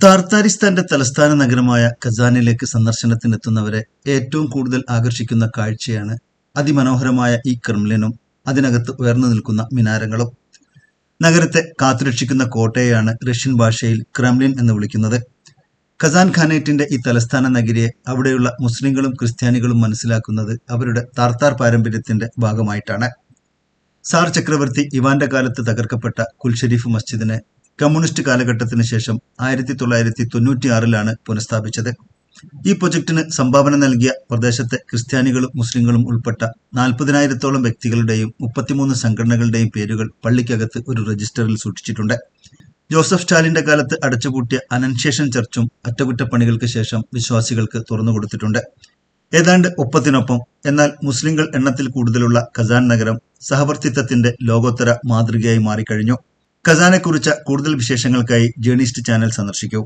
താർത്താരിസ്ഥാന്റെ തലസ്ഥാന നഗരമായ ഖസാനിലേക്ക് സന്ദർശനത്തിനെത്തുന്നവരെ ഏറ്റവും കൂടുതൽ ആകർഷിക്കുന്ന കാഴ്ചയാണ് അതിമനോഹരമായ ഈ ക്രിംലിനും അതിനകത്ത് ഉയർന്നു നിൽക്കുന്ന മിനാരങ്ങളും. നഗരത്തെ കാത്തുരക്ഷിക്കുന്ന കോട്ടയെയാണ് റഷ്യൻ ഭാഷയിൽ ക്രെംലിൻ എന്ന് വിളിക്കുന്നത്. ഖസാൻ ഖാനേറ്റിന്റെ ഈ തലസ്ഥാന നഗരിയെ അവിടെയുള്ള മുസ്ലിങ്ങളും ക്രിസ്ത്യാനികളും മനസ്സിലാക്കുന്നത് അവരുടെ താർത്താർ പാരമ്പര്യത്തിന്റെ ഭാഗമായിട്ടാണ്. സാർ ചക്രവർത്തി ഇവാന്റെ കാലത്ത് തകർക്കപ്പെട്ട കുൽഷരീഫ് മസ്ജിദിനെ കമ്മ്യൂണിസ്റ്റ് കാലഘട്ടത്തിന് ശേഷം ആയിരത്തി തൊള്ളായിരത്തി തൊണ്ണൂറ്റി ആറിലാണ് പുനഃസ്ഥാപിച്ചത്. ഈ പ്രൊജക്ടിന് സംഭാവന നൽകിയ പ്രദേശത്തെ ക്രിസ്ത്യാനികളും മുസ്ലിങ്ങളും ഉൾപ്പെട്ട നാൽപ്പതിനായിരത്തോളം വ്യക്തികളുടെയും മുപ്പത്തിമൂന്ന് സംഘടനകളുടെയും പേരുകൾ പള്ളിക്കകത്ത് ഒരു രജിസ്റ്ററിൽ സൂക്ഷിച്ചിട്ടുണ്ട്. ജോസഫ് സ്റ്റാലിന്റെ കാലത്ത് അടച്ചുപൂട്ടിയ അനൻഷേഷൻ ചർച്ചും അറ്റകുറ്റപ്പണികൾക്ക് ശേഷം വിശ്വാസികൾക്ക് തുറന്നു കൊടുത്തിട്ടുണ്ട്. ഏതാണ്ട് ഒപ്പത്തിനൊപ്പം എന്നാൽ മുസ്ലിങ്ങൾ എണ്ണത്തിൽ കൂടുതലുള്ള ഖസാൻ നഗരം സഹവർത്തിത്വത്തിന്റെ ലോകോത്തര മാതൃകയായി മാറിക്കഴിഞ്ഞു. ഖസാനെക്കുറിച്ച കൂടുതൽ വിശേഷങ്ങൾക്കായി ജേണിസ്റ്റ് ചാനൽ സന്ദർശിക്കൂ